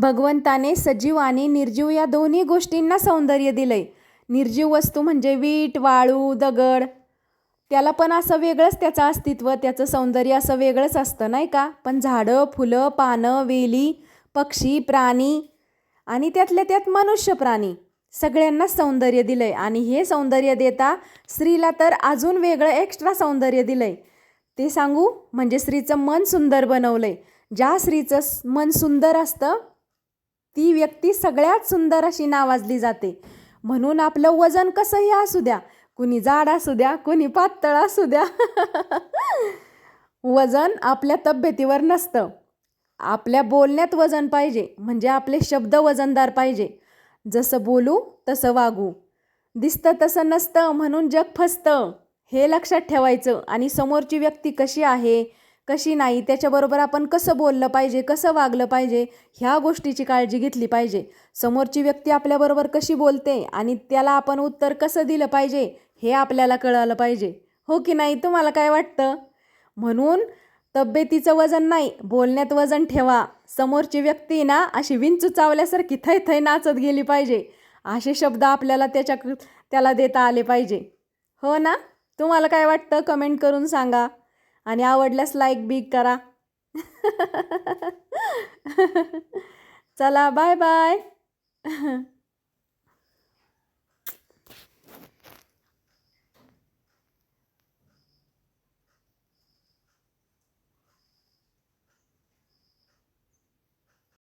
भगवंताने सजीव आणि निर्जीव या दोन्ही गोष्टींना सौंदर्य दिलंय. निर्जीव वस्तू म्हणजे वीट वाळू दगड. त्याला पण असं वेगळंच त्याचं अस्तित्व त्याचं सौंदर्य असं वेगळंच असतं नाही का? पण झाडं फुलं पानं वेली पक्षी प्राणी आणि त्यातल्या त्यात मनुष्य प्राणी सगळ्यांनाच सौंदर्य दिलं आहे आणि हे सौंदर्य देता स्त्रीला तर अजून वेगळं एक्स्ट्रा सौंदर्य दिलं आहे ते सांगू? म्हणजे स्त्रीचं मन सुंदर बनवलं आहे ज्या स्त्रीचं मन सुंदर असतं ती व्यक्ती सगळ्यात सुंदर अशी नावाजली जाते. म्हणून आपलं वजन कसंही असू द्या कुणी जाड असू द्या कुणी पातळ असू द्या. वजन आपल्या तब्येतीवर नसतं. आपल्या बोलण्यात वजन पाहिजे म्हणजे आपले शब्द वजनदार पाहिजे. जसं बोलू तसं वागू. दिसतं तसं नसतं म्हणून जग फसतं. हे लक्षात ठेवायचं. आणि समोरची व्यक्ती कशी आहे कशी नाही त्याच्याबरोबर आपण कसं बोललं पाहिजे कसं वागलं पाहिजे ह्या गोष्टीची काळजी घेतली पाहिजे. समोरची व्यक्ती आपल्याबरोबर कशी बोलते आणि त्याला आपण उत्तर कसं दिलं पाहिजे हे आपल्याला कळालं पाहिजे. हो की नाही? तुम्हाला काय वाटतं? म्हणून तब्येतीचं वजन नाही बोलण्यात वजन ठेवा. समोरची व्यक्ती ना अशी विंच चावल्यासारखी थै थै नाचत गेली पाहिजे. असे शब्द आपल्याला त्याच्या त्याला देता आले पाहिजे. हो ना? तुम्हाला काय वाटतं? कमेंट करून सांगा. आणि आवडल्यास लाईक बिग करा. चला बाय बाय